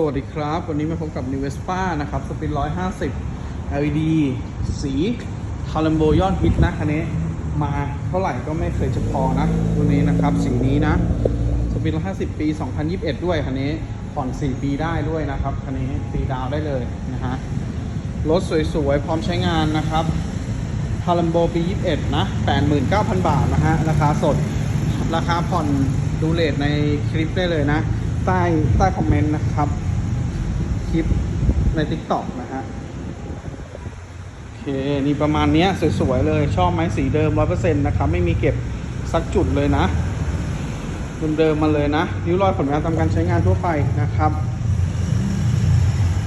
สวัสดีครับ วันนี้มาพบกับ New Vespa นะครับสปิน150 LED สีคาร์ลมโบยอดฮิตนะคันนี้มาเท่าไหร่ก็ไม่เคยจะพอนะตัวนี้นะครับสีนี้นะสปิน150 ปี 2021 ด้วยคันนี้ผ่อน 4 ปีได้ด้วยนะครับคันนี้ตีดาวได้เลยนะฮะรถสวยๆ พร้อมใช้งานนะครับพารัมโบปี 21 นะ 89,000 บาทนะฮะราคาสดราคาผ่อนดูเลทในคลิปได้เลยนะใต้ใต้คอมเมนต์นะครับ คลิปใน TikTok นะฮะ โอเค นี่ประมาณนี้สวย ๆ เลย ชอบไหมสีเดิม 100%นะครับ ไม่มีเก็บสักจุดเลยนะเดิมๆมาเลยนะ ริ้วรอยผลงานตามการใช้งานทั่วไปนะครับ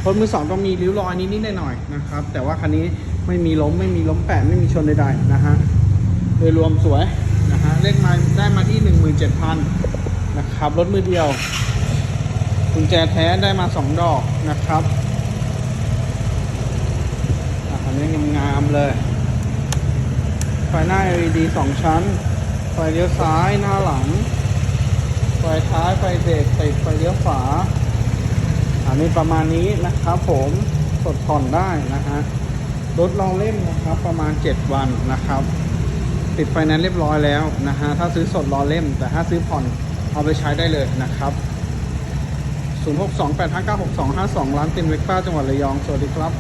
รถมือสองต้องมีริ้วรอยนิดๆหน่อยๆนะครับ แต่ว่าคันนี้ไม่มีล้มไม่มีล้มแปะไม่มีชนใดๆนะฮะโดยรวมสวยนะฮะเลขมาได้มาที่ 17,000นะครับรถมือเดียว กุญแจแท้ได้มา2ดอกนะครับอันนี้งามๆเลย ไฟหน้า LED 2ชั้น ไฟเลี้ยวซ้ายหน้าหลัง ไฟท้ายไฟเบรกติดไฟเลี้ยวขวาอันนี้ประมาณนี้นะครับผมสดผ่อนได้นะฮะรถเราเล่มนะครับประมาณ 7 วันนะครับ ติดไฟแนนซ์เรียบร้อยแล้วนะฮะถ้าซื้อสดรอเล่ม แต่ถ้าซื้อผ่อนเอาไปใช้ได้เลยนะครับ 062 8 5 9 6 2 5 2 ร้านตินเวกป้าจังหวัดระยอง สวัสดีครับ